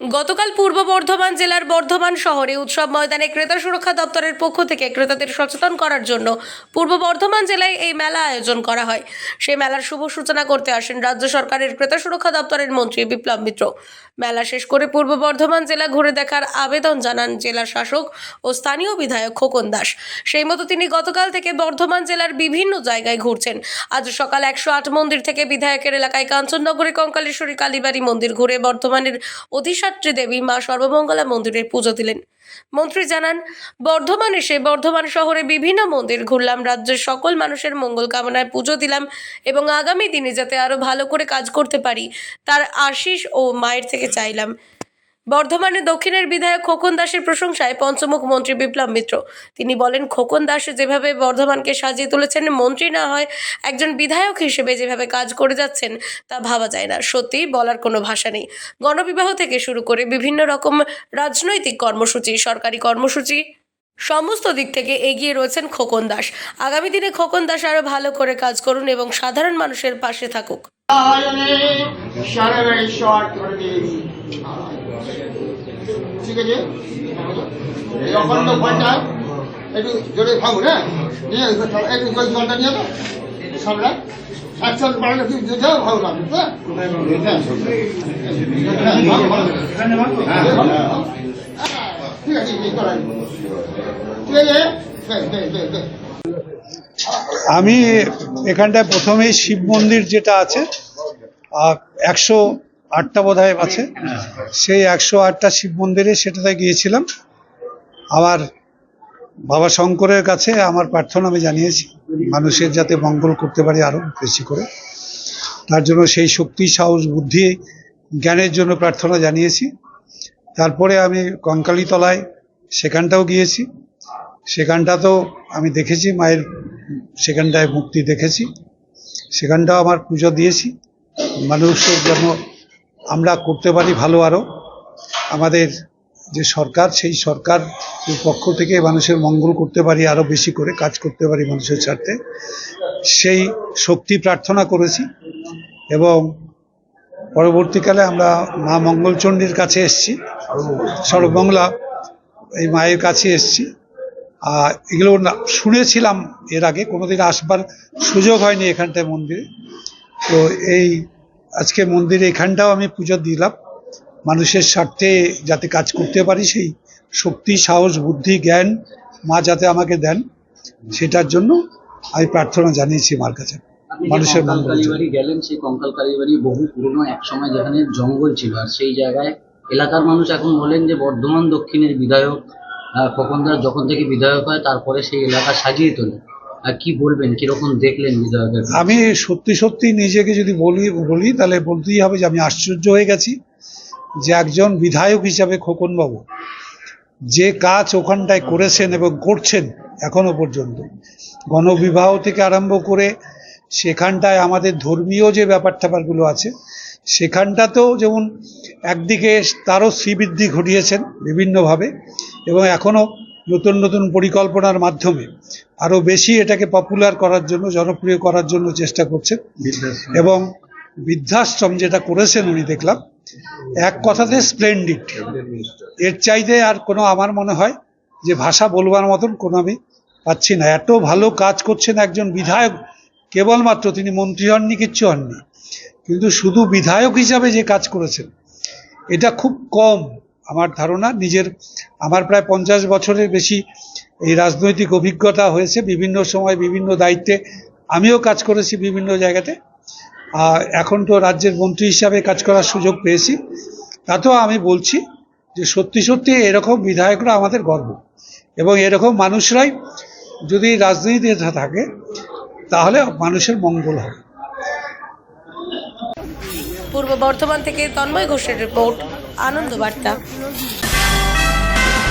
গতকাল পূর্ব বর্ধমান জেলার বর্ধমান শহরে উৎসব ময়দানে ক্রেতা সুরক্ষা দপ্তরের পক্ষ থেকে ক্রেতাদের সচেতন করার জন্য পূর্ব বর্ধমান জেলায় এই মেলা আয়োজন করা হয়। সেই মেলার শুভ সূচনা করতে আসেন রাজ্য সরকারের ক্রেতা সুরক্ষা দপ্তরের মন্ত্রী বিপ্লব মিত্র। মেলা শেষ করে পূর্ব বর্ধমান জেলা ঘুরে দেখার আবেদন জানান জেলা শাসক ও স্থানীয় বিধায়ক খোকন দাস। সেই মতো তিনি গতকাল থেকে বর্ধমান জেলার বিভিন্ন জায়গায় ঘুরছেন। আজ সকাল একশো আট মন্দির থেকে বিধায়কের এলাকায় কাঞ্চননগরে কঙ্কালেশ্বরী কালীবাড়ি মন্দির ঘুরে বর্ধমানের অধিষ্ঠাত্রী দেবী মা সর্বমঙ্গলা মন্দিরের পুজো দিলেন। মন্ত্রী জানান, বর্ধমান এসে বর্ধমান শহরে বিভিন্ন মন্দির ঘুরলাম, রাজ্যের সকল মানুষের মঙ্গল কামনায় পুজো দিলাম এবং আগামী দিনে যাতে আরও ভালো করে কাজ করতে পারি, তার আশিস ও মায়ের থেকে চাইলাম। বর্ধমানে দক্ষিণের বিধায়ক খোকন দাসের প্রশংসায় পঞ্চমুখ মন্ত্রী বিপ্লব মিত্র। তিনি বলেন, খোকন দাস যেভাবে বর্ধমানকে সাজিয়ে তুলেছেন, মন্ত্রী না হয় একজন বিধায়ক হিসেবে যেভাবে কাজ করে যাচ্ছেন, তা ভাবা যায় না। সত্যিই বলার কোনো ভাষা নেই। গণবিবাহ থেকে শুরু করে বিভিন্ন রকম রাজনৈতিক কর্মসূচি, সরকারি কর্মসূচি, সমস্ত দিক থেকে এগিয়ে রয়েছেন খোকন দাস। আগামী দিনে খোকন দাস আরও ভালো করে কাজ করুন এবং সাধারণ মানুষের পাশে থাকুক। ঠিক আছে এই অখণ্ড ঘণ্টা। একটু জোরে ভাঙুন হ্যাঁ? একটু জলটা নিয়ে তো সামনে। হ্যাঁ। ঠিক আছে ঠিক আছে আমি এখানটায় প্রথমেই শিব মন্দির যেটা আছে একশো আটটা বোধ আছে। সেই একশো আটটা শিব মন্দিরে সেটাতে গিয়েছিলাম। আবার বাবা শঙ্করের কাছে আমার প্রার্থনা আমি জানিয়েছি, মানুষের যাতে মঙ্গল করতে পারি আরও বেশি করে। তার জন্য সেই শক্তি, সাহস, বুদ্ধি, জ্ঞানের জন্য প্রার্থনা জানিয়েছি। তারপরে আমি কঙ্কালীতলায় সেখানটাও গিয়েছি। সেখানটাতেও আমি দেখেছি, মায়ের সেখানটায় মূর্তি দেখেছি। সেখানটাও আমার পুজো দিয়েছি। মানুষের জন্য আমরা করতে পারি ভালো আরও আমাদের যে সরকার, সেই সরকার পক্ষ থেকে মানুষের মঙ্গল করতে পারি আরও বেশি করে কাজ করতে পারি মানুষের স্বার্থে। সেই শক্তি প্রার্থনা করেছি এবং পরবর্তীকালে আমরা মা মঙ্গলচণ্ডীর কাছে এসছি। সর্বমঙ্গলা এই মায়ের কাছে এসছি। আর এগুলো শুনেছিলাম এর আগে, কোনোদিন আসবার সুযোগ হয়নি এখানটায় মন্দিরে। তো এই আজকে মন্দিরে এখানটাও আমি পুজো দিলাম। মানুষের স্বার্থে যাতে কাজ করতে পারি সেই শক্তি সাহস বুদ্ধি জ্ঞান মা যাতে আমাকে দেন সেটার জন্য আমি প্রার্থনা জানিয়েছি মার কাছে। মানুষের কালীবাড়ি গেলেন সেই কঙ্কাল কালীবাড়ি বহু পুরনো এক সময় যেখানে জঙ্গল ছিল আর সেই জায়গায় এলাকার মানুষ এখন বলেন যে বর্ধমান দক্ষিণের বিধায়ক আহ, খোকন দাস যখন থেকে বিধায়ক হয় তারপরে সেই এলাকা সাজিয়ে তোলে। কি বলবেন? কীরকম দেখলেন আমি সত্যি সত্যি নিজেকে যদি বলি বলি, তাহলে বলতেই হবে যে আমি আশ্চর্য হয়ে গেছি যে একজন বিধায়ক হিসাবে খোকনবাবু যে কাজ ওখানটায় করেছেন এবং করছেন এখনও পর্যন্ত। গণবিবাহ থেকে আরম্ভ করে সেখানটায় আমাদের ধর্মীয় যে ব্যাপার ট্যাপারগুলো আছে, সেখানটাতেও যেমন একদিকে তারও শ্রীবৃদ্ধি ঘটিয়েছেন বিভিন্নভাবে এবং এখনও নতুন নতুন পরিকল্পনার মাধ্যমে আরও বেশি এটাকে পপুলার করার জন্য জনপ্রিয় করার জন্য চেষ্টা করছেন। এবং বৃদ্ধাশ্রম যেটা করেছেন উনি দেখলাম এক কথাতে স্প্লেন্ডিড এর চাইতে আর কোনো আমার মনে হয় যে ভাষা বলবার মতন কোনো আমি পাচ্ছি না। এত ভালো কাজ করছেন একজন বিধায়ক কেবলমাত্র তিনি মন্ত্রী হননি কিচ্ছু হননি। কিন্তু শুধু বিধায়ক হিসাবে যে কাজ করেছেন এটা খুব কম। আমার ধারণা, নিজের, আমার প্রায় পঞ্চাশ বছরের বেশি এই রাজনৈতিক অভিজ্ঞতা হয়েছে, বিভিন্ন সময় বিভিন্ন দায়িত্বে আমিও কাজ করেছি বিভিন্ন জায়গাতে। আর এখন তো রাজ্যের মন্ত্রী হিসাবে কাজ করার সুযোগ পেয়েছি। তাতেও আমি বলছি যে সত্যি সত্যি এরকম বিধায়করা আমাদের গর্ব। এবং এরকম মানুষরাই যদি রাজনীতিতে থাকে, তাহলে মানুষের মঙ্গল হবে। পূর্ব বর্ধমান থেকে তন্ময় ঘোষের রিপোর্ট। আনন্দ বার্তা।